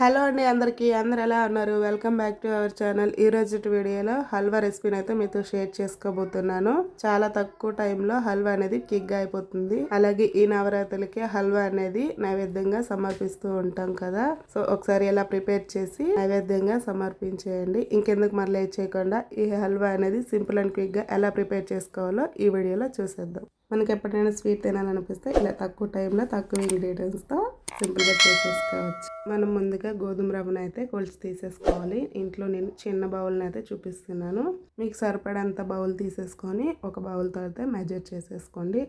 Hello అండి అందరికీ అందరు ఎలా ఉన్నారు? Welcome back to our channel. ఈ రోజు వీడియోలో హల్వా రెసిపీని అయితే మీతో షేర్ చేసుకోబోతున్నాను. చాలా తక్కువ టైంలో హల్వా అనేది కిగ్గా అయిపోతుంది. అలాగే ఈ నవరాత్రులకి హల్వా అనేది నైవేద్యంగా సమర్పిస్తూ ఉంటాం కదా. సో ఒకసారి ఎలా ప్రిపేర్ చేసి నైవేద్యంగా సమర్పించేయండి. ఇంకెందుకు మళ్ళీ చేయకుండా ఈ హల్వా అనేది సింపుల్ అండ్ క్విక్గా ఎలా ప్రిపేర్ చేసుకోవాలో ఈ వీడియోలో చూసేద్దాం. మనకి ఎప్పుడైనా స్వీట్ తినాలనిపిస్తే ఇలా తక్కువ టైంలో తక్కువ ఇంగ్రీడియంట్స్తో సింపుల్గా చేసేసుకోవచ్చు. మనం ముందుగా గోధుమ రవ్వను అయితే కొలిచి తీసేసుకోవాలి. ఇంట్లో నేను చిన్న బౌల్ని అయితే చూపిస్తున్నాను. మీకు సరిపడంత బౌల్ తీసేసుకొని ఒక బౌల్తో అయితే మెజర్ చేసేసుకోండి.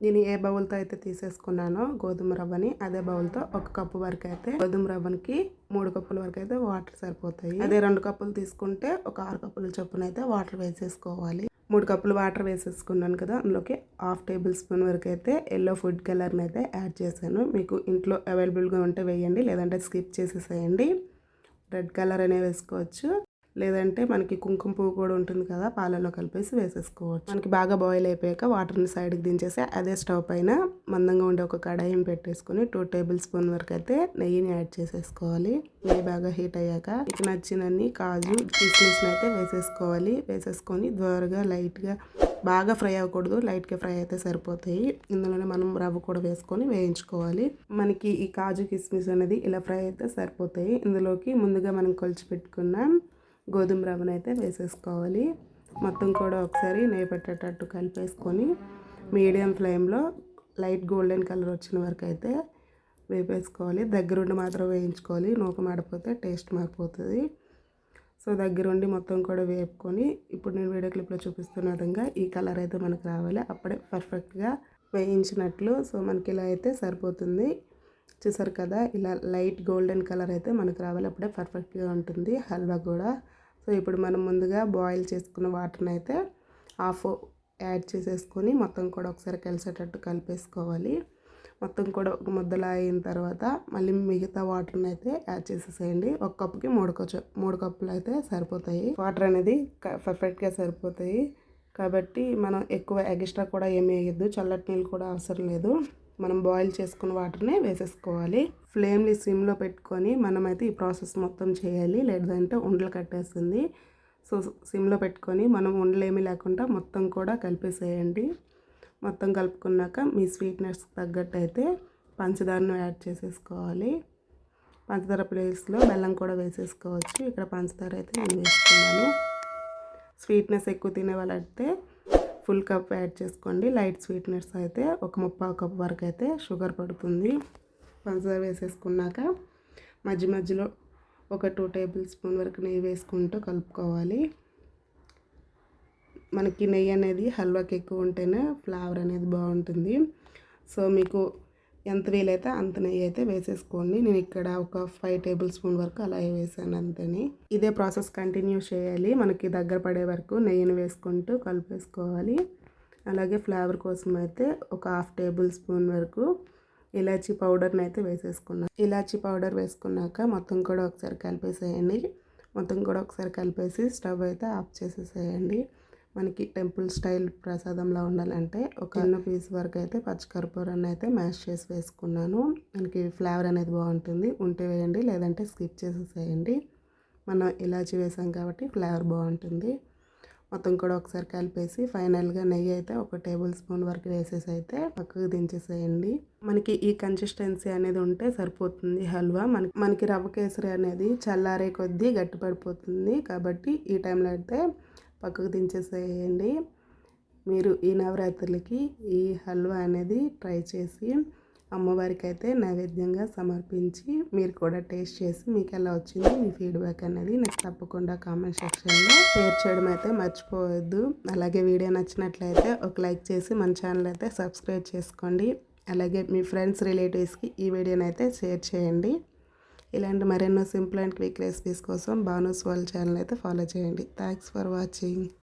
నేను ఏ బౌల్తో అయితే తీసేసుకున్నానో గోధుమ రవ్వని అదే బౌల్తో ఒక కప్పు వరకు అయితే గోధుమ రవ్వనికి మూడు కప్పుల వరకు అయితే వాటర్ సరిపోతాయి. అదే రెండు కప్పులు తీసుకుంటే ఒక ఆరు కప్పుల చొప్పున అయితే వాటర్ వేసేసుకోవాలి. మూడు కప్పులు వాటర్ వేసేసుకున్నాను కదా అందులోకి హాఫ్ టేబుల్ స్పూన్ వరకు అయితే ఎల్లో ఫుడ్ కలర్ని అయితే యాడ్ చేశాను. మీకు ఇంట్లో అవైలబుల్గా ఉంటే వేయండి లేదంటే స్కిప్ చేసేసేయండి. రెడ్ కలర్ అనే వేసుకోవచ్చు. లేదంటే మనకి కుంకుమ పువ్వు కూడా ఉంటుంది కదా పాలలో కలిపేసి వేసేసుకోవచ్చు. మనకి బాగా బాయిల్ అయిపోయాక వాటర్ని సైడ్కి దించేసి అదే స్టవ్ పైన మందంగా ఉండే ఒక కడాయిని పెట్టేసుకొని టూ టేబుల్ స్పూన్ వరకు అయితే నెయ్యిని యాడ్ చేసేసుకోవాలి. నెయ్యి బాగా హీట్ అయ్యాక మీకు నచ్చినన్ని కాజు కిస్మిస్ని అయితే వేసేసుకోవాలి. వేసేసుకొని ద్వారగా లైట్గా బాగా ఫ్రై అవ్వకూడదు. లైట్గా ఫ్రై అయితే సరిపోతాయి. ఇందులోనే మనం రవ్వ కూడా వేసుకొని వేయించుకోవాలి. మనకి ఈ కాజు కిస్మిస్ అనేది ఇలా ఫ్రై అయితే సరిపోతాయి. ఇందులోకి ముందుగా మనం కొలిచి పెట్టుకున్న గోధుమ రవ్వను అయితే వేసేసుకోవాలి. మొత్తం కూడా ఒకసారి నెయ్యి పెట్టేటట్టు కలిపేసుకొని మీడియం ఫ్లేమ్లో లైట్ గోల్డెన్ కలర్ వచ్చిన వరకు అయితే వేపేసుకోవాలి. దగ్గరుండి మాత్రం వేయించుకోవాలి. నూక మాడిపోతే టేస్ట్ మారిపోతుంది. సో దగ్గరుండి మొత్తం కూడా వేపుకొని ఇప్పుడు నేను వీడియో క్లిప్లో చూపిస్తున్న విధంగా ఈ కలర్ అయితే మనకు రావాలి. అప్పుడే పర్ఫెక్ట్గా వేయించినట్లు. సో మనకి ఇలా అయితే సరిపోతుంది. చూసారు కదా ఇలా లైట్ గోల్డెన్ కలర్ అయితే మనకు రావాలి. అప్పుడే పర్ఫెక్ట్గా ఉంటుంది. హల్వా కూడా సో ఇప్పుడు మనం ముందుగా బాయిల్ చేసుకున్న వాటర్ని అయితే హాఫ్ యాడ్ చేసేసుకొని మొత్తం కూడా ఒకసారి కలిసేటట్టు కలిపేసుకోవాలి. మొత్తం కూడా ఒక ముద్దలా అయిన తర్వాత మళ్ళీ మిగతా వాటర్ని అయితే యాడ్ చేసేసేయండి. ఒక కప్పుకి మూడు కప్పు మూడు కప్పులు అయితే సరిపోతాయి. వాటర్ అనేది పర్ఫెక్ట్గా సరిపోతాయి. కాబట్టి మనం ఎక్కువ ఎక్స్ట్రా కూడా ఏమి వేయద్దు. చల్లటి నీళ్ళు కూడా అవసరం లేదు. మనం బాయిల్ చేసుకున్న వాటర్నే వేసేసుకోవాలి. ఫ్లేమ్ని సిమ్లో పెట్టుకొని మనమైతే ఈ ప్రాసెస్ మొత్తం చేయాలి. లేదంటే ఉండలు కట్టేస్తుంది. సో సిమ్లో పెట్టుకొని మనం ఉండలేమీ లేకుండా మొత్తం కూడా కలిపేసేయండి. మొత్తం కలుపుకున్నాక మీ స్వీట్నెస్ తగ్గట్టు అయితే పంచదారను యాడ్ చేసేసుకోవాలి. పంచదార ప్లేస్లో బెల్లం కూడా వేసేసుకోవచ్చు. ఇక్కడ పంచదార అయితే నేను వేసుకున్నాను. స్వీట్నెస్ ఎక్కువ తినే వాళ్ళైతే ఫుల్ కప్ యాడ్ చేసుకోండి. లైట్ స్వీట్నెస్ అయితే ఒక ముప్పావు కప్ వరకు అయితే షుగర్ పడుతుంది. పంచదార వేసేసుకున్నాక మధ్య మధ్యలో ఒక టూ టేబుల్ స్పూన్ వరకు నెయ్యి వేసుకుంటూ కలుపుకోవాలి. మనకి నెయ్యి అనేది హల్వాకి ఎక్కువ ఉంటేనే ఫ్లేవర్ అనేది బాగుంటుంది. సో మీకు ఎంత వీలైతే అంత నెయ్యి అయితే వేసేసుకోండి. నేను ఇక్కడ ఒక ఫైవ్ టేబుల్ స్పూన్ వరకు అలా వేసాను అంతని. ఇదే ప్రాసెస్ కంటిన్యూ చేయాలి. మనకి దగ్గర పడే వరకు నెయ్యిని వేసుకుంటూ కలిపేసుకోవాలి. అలాగే ఫ్లేవర్ కోసం అయితే ఒక హాఫ్ టేబుల్ స్పూన్ వరకు ఇలాచీ పౌడర్ని అయితే వేసేసుకున్నాను. ఇలాచీ పౌడర్ వేసుకున్నాక మొత్తం కూడా ఒకసారి కలిపేసేయండి. మొత్తం కూడా ఒకసారి కలిపేసి స్టవ్ అయితే ఆఫ్ చేసేసేయండి. మనకి టెంపుల్ స్టైల్ ప్రసాదంలా ఉండాలంటే ఒక చిన్న పీస్ వరకు అయితే పచ్చికర్పూరాన్ని అయితే మ్యాష్ చేసి వేసుకున్నాను. మనకి ఫ్లేవర్ అనేది బాగుంటుంది. ఉంటే వేయండి లేదంటే స్కిప్ చేసేసేయండి. మనం ఇలాచి వేసాం కాబట్టి ఫ్లేవర్ బాగుంటుంది. మొత్తం కూడా ఒకసారి కలిపేసి ఫైనల్గా నెయ్యి అయితే ఒక టేబుల్ స్పూన్ వరకు వేసేసి అయితే పక్కకు దించేసేయండి. మనకి ఈ కన్సిస్టెన్సీ అనేది ఉంటే సరిపోతుంది హల్వా. మనకి మనకి రవ్వ కేసరి అనేది చల్లారే కొద్దీ గట్టిపడిపోతుంది కాబట్టి ఈ టైంలో అయితే పక్కకు దించేసేయండి. మీరు ఈ నవరాత్రులకి ఈ హల్వా అనేది ట్రై చేసి అమ్మవారికి అయితే నైవేద్యంగా సమర్పించి మీరు కూడా టేస్ట్ చేసి మీకు ఎలా వచ్చింది మీ ఫీడ్బ్యాక్ అనేది నాకు తప్పకుండా కామెంట్ సెక్షన్లో షేర్ చేయడం అయితే మర్చిపోవద్దు. అలాగే వీడియో నచ్చినట్లయితే ఒక లైక్ చేసి మన ఛానల్ అయితే సబ్స్క్రైబ్ చేసుకోండి. అలాగే మీ ఫ్రెండ్స్ రిలేటివ్స్కి ఈ వీడియోని అయితే షేర్ చేయండి. ఇలాంటి మరెన్నో సింపుల్ అండ్ క్విక్ రెసిపీస్ కోసం బానూస్ వాళ్ళ ఛానల్ అయితే ఫాలో చేయండి. Thanks for watching.